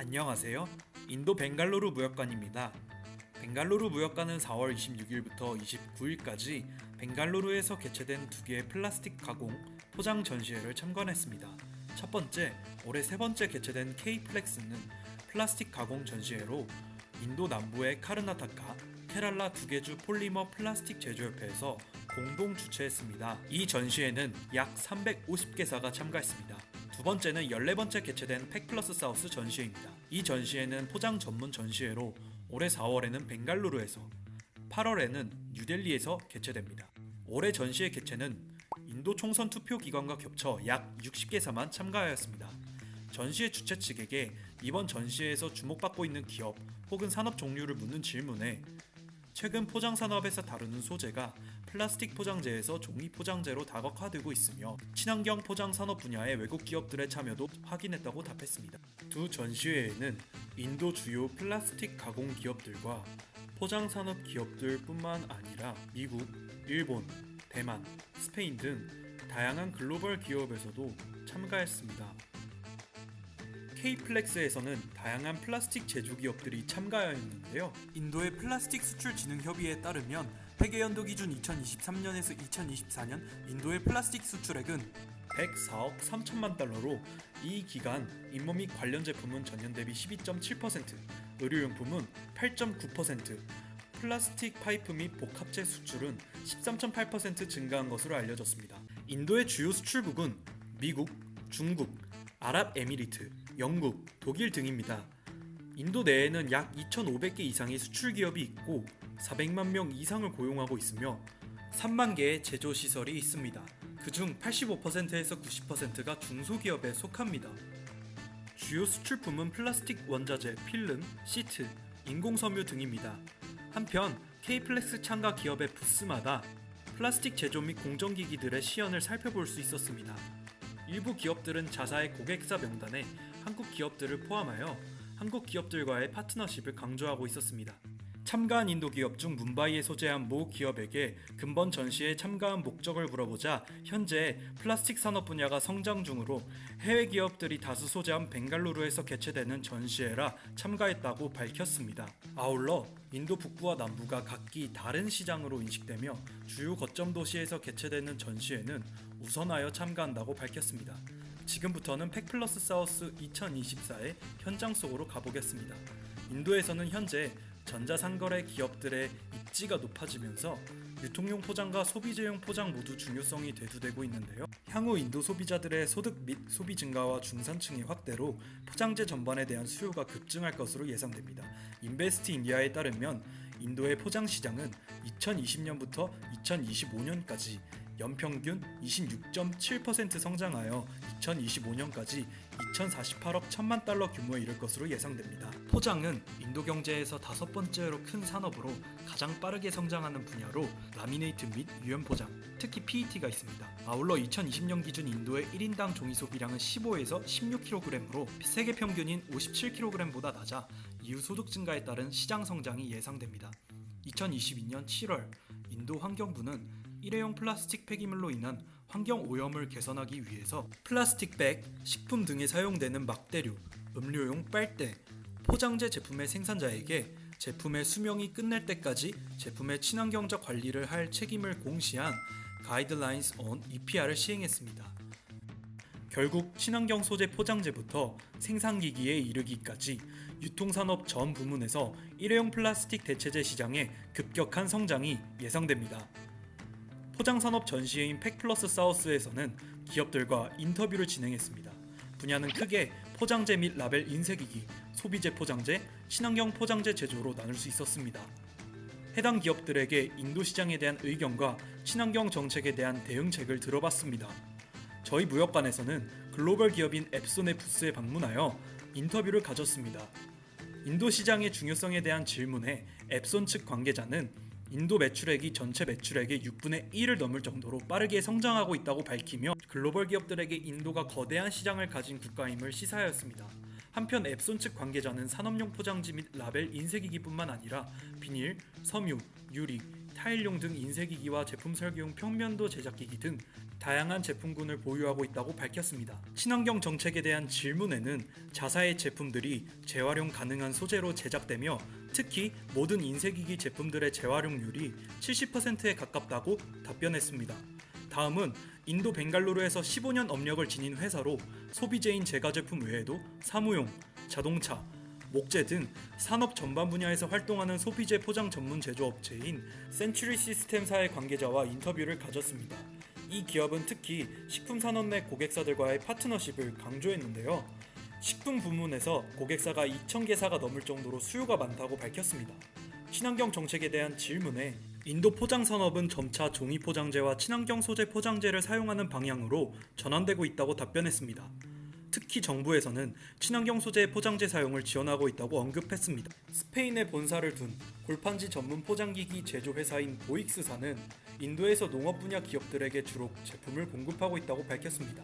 안녕하세요. 인도 벵갈루루 무역관입니다. 벵갈루루 무역관은 4월 26일부터 29일까지 벵갈루루에서 개최된 두 개의 플라스틱 가공 포장 전시회를 참관했습니다. 첫 번째, 올해 세 번째 개최된 K플렉스는 플라스틱 가공 전시회로 인도 남부의 카르나타카, 케랄라 두 개 주 폴리머 플라스틱 제조협회에서 공동 주최했습니다. 이 전시회는 약 350개사가 참가했습니다. 두 번째는 14번째 개최된 팩플러스 사우스 전시회입니다. 이 전시회는 포장 전문 전시회로 올해 4월에는 벵갈루루에서 8월에는 뉴델리에서 개최됩니다. 올해 전시회 개최는 인도 총선 투표 기간과 겹쳐 약 60개사만 참가하였습니다. 전시회 주최 측에게 이번 전시회에서 주목받고 있는 기업 혹은 산업 종류를 묻는 질문에 최근 포장 산업에서 다루는 소재가 플라스틱 포장재에서 종이 포장재로 다각화되고 있으며 친환경 포장 산업 분야의 외국 기업들의 참여도 확인했다고 답했습니다. 두 전시회에는 인도 주요 플라스틱 가공 기업들과 포장 산업 기업들 뿐만 아니라 미국, 일본, 대만, 스페인 등 다양한 글로벌 기업에서도 참가했습니다. K플렉스에서는 다양한 플라스틱 제조 기업들이 참가하였는데요. 인도의 플라스틱 수출 진흥 협의회에 따르면 회계 연도 기준 2023년에서 2024년 인도의 플라스틱 수출액은 104억 3천만 달러로 이 기간 잇몸 및 관련 제품은 전년 대비 12.7%, 의료용품은 8.9%, 플라스틱 파이프 및 복합재 수출은 13.8% 증가한 것으로 알려졌습니다. 인도의 주요 수출국은 미국, 중국, 아랍에미리트, 영국, 독일 등입니다. 인도 내에는 약 2,500개 이상의 수출 기업이 있고 400만 명 이상을 고용하고 있으며 3만 개의 제조 시설이 있습니다. 그중 85%에서 90%가 중소기업에 속합니다. 주요 수출품은 플라스틱 원자재, 필름, 시트, 인공섬유 등입니다. 한편 K플렉스 참가 기업의 부스마다 플라스틱 제조 및 공정기기들의 시연을 살펴볼 수 있었습니다. 일부 기업들은 자사의 고객사 명단에 한국 기업들을 포함하여 한국 기업들과의 파트너십을 강조하고 있었습니다. 참가한 인도 기업 중 문바이에 소재한 모 기업에게 근본 전시에 참가한 목적을 물어보자 현재 플라스틱 산업 분야가 성장 중으로 해외 기업들이 다수 소재한 벵갈루루에서 개최되는 전시회라 참가했다고 밝혔습니다. 아울러 인도 북부와 남부가 각기 다른 시장으로 인식되며 주요 거점 도시에서 개최되는 전시회는 우선하여 참가한다고 밝혔습니다. 지금부터는 팩플러스 사우스 2024의 현장 속으로 가보겠습니다. 인도에서는 현재 전자상거래 기업들의 입지가 높아지면서 유통용 포장과 소비재용 포장 모두 중요성이 대두되고 있는데요. 향후 인도 소비자들의 소득 및 소비 증가와 중산층의 확대로 포장재 전반에 대한 수요가 급증할 것으로 예상됩니다. 인베스트 인디아에 따르면 인도의 포장 시장은 2020년부터 2025년까지 연평균 26.7% 성장하여 2025년까지 2,048억 1천만 달러 규모에 이를 것으로 예상됩니다. 포장은 인도 경제에서 다섯 번째로 큰 산업으로 가장 빠르게 성장하는 분야로 라미네이트 및 유연 포장, 특히 PET가 있습니다. 아울러 2020년 기준 인도의 1인당 종이 소비량은 15에서 16kg으로 세계 평균인 57kg보다 낮아 이후 소득 증가에 따른 시장 성장이 예상됩니다. 2022년 7월 인도 환경부는 일회용 플라스틱 폐기물로 인한 환경 오염을 개선하기 위해서 플라스틱 백, 식품 등에 사용되는 막대류, 음료용 빨대, 포장재 제품의 생산자에게 제품의 수명이 끝날 때까지 제품의 친환경적 관리를 할 책임을 공시한 가이드라인스 on EPR을 시행했습니다. 결국 친환경 소재 포장재부터 생산기기에 이르기까지 유통산업 전 부문에서 일회용 플라스틱 대체재 시장의 급격한 성장이 예상됩니다. 포장산업 전시회인 팩플러스 사우스에서는 기업들과 인터뷰를 진행했습니다. 분야는 크게 포장재 및 라벨 인쇄기기, 소비재 포장재, 친환경 포장재 제조로 나눌 수 있었습니다. 해당 기업들에게 인도 시장에 대한 의견과 친환경 정책에 대한 대응책을 들어봤습니다. 저희 무역관에서는 글로벌 기업인 앱손의 부스에 방문하여 인터뷰를 가졌습니다. 인도 시장의 중요성에 대한 질문에 앱손 측 관계자는 인도 매출액이 전체 매출액의 6분의 1을 넘을 정도로 빠르게 성장하고 있다고 밝히며 글로벌 기업들에게 인도가 거대한 시장을 가진 국가임을 시사하였습니다. 한편 앱손 측 관계자는 산업용 포장지 및 라벨 인쇄기기뿐만 아니라 비닐, 섬유, 유리, 타일용 등 인쇄기기와 제품 설계용 평면도 제작기기 등 다양한 제품군을 보유하고 있다고 밝혔습니다. 친환경 정책에 대한 질문에는 자사의 제품들이 재활용 가능한 소재로 제작되며 특히 모든 인쇄기기 제품들의 재활용률이 70%에 가깝다고 답변했습니다. 다음은 인도 벵갈루루에서 15년 업력을 지닌 회사로 소비재인 제과 제품 외에도 사무용, 자동차, 목재 등 산업 전반 분야에서 활동하는 소비재 포장 전문 제조업체인 센츄리 시스템사의 관계자와 인터뷰를 가졌습니다. 이 기업은 특히 식품 산업 내 고객사들과의 파트너십을 강조했는데요. 식품 부문에서 고객사가 2,000개사가 넘을 정도로 수요가 많다고 밝혔습니다. 친환경 정책에 대한 질문에 인도 포장 산업은 점차 종이 포장재와 친환경 소재 포장재를 사용하는 방향으로 전환되고 있다고 답변했습니다. 특히 정부에서는 친환경 소재 포장재 사용을 지원하고 있다고 언급했습니다. 스페인에 본사를 둔 골판지 전문 포장기기 제조 회사인 보익스사는 인도에서 농업 분야 기업들에게 주로 제품을 공급하고 있다고 밝혔습니다.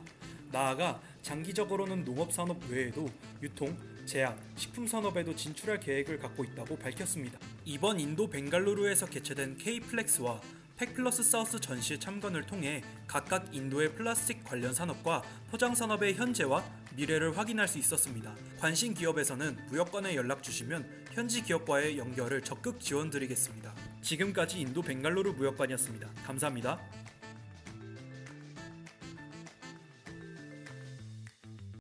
나아가 장기적으로는 농업 산업 외에도 유통, 제약, 식품 산업에도 진출할 계획을 갖고 있다고 밝혔습니다. 이번 인도 벵갈루루에서 개최된 K플렉스와 팩플러스 사우스 전시의 참관을 통해 각각 인도의 플라스틱 관련 산업과 포장 산업의 현재와 미래를 확인할 수 있었습니다. 관심 기업에서는 무역관에 연락 주시면 현지 기업과의 연결을 적극 지원 드리겠습니다. 지금까지 인도 벵갈루루 무역관이었습니다. 감사합니다.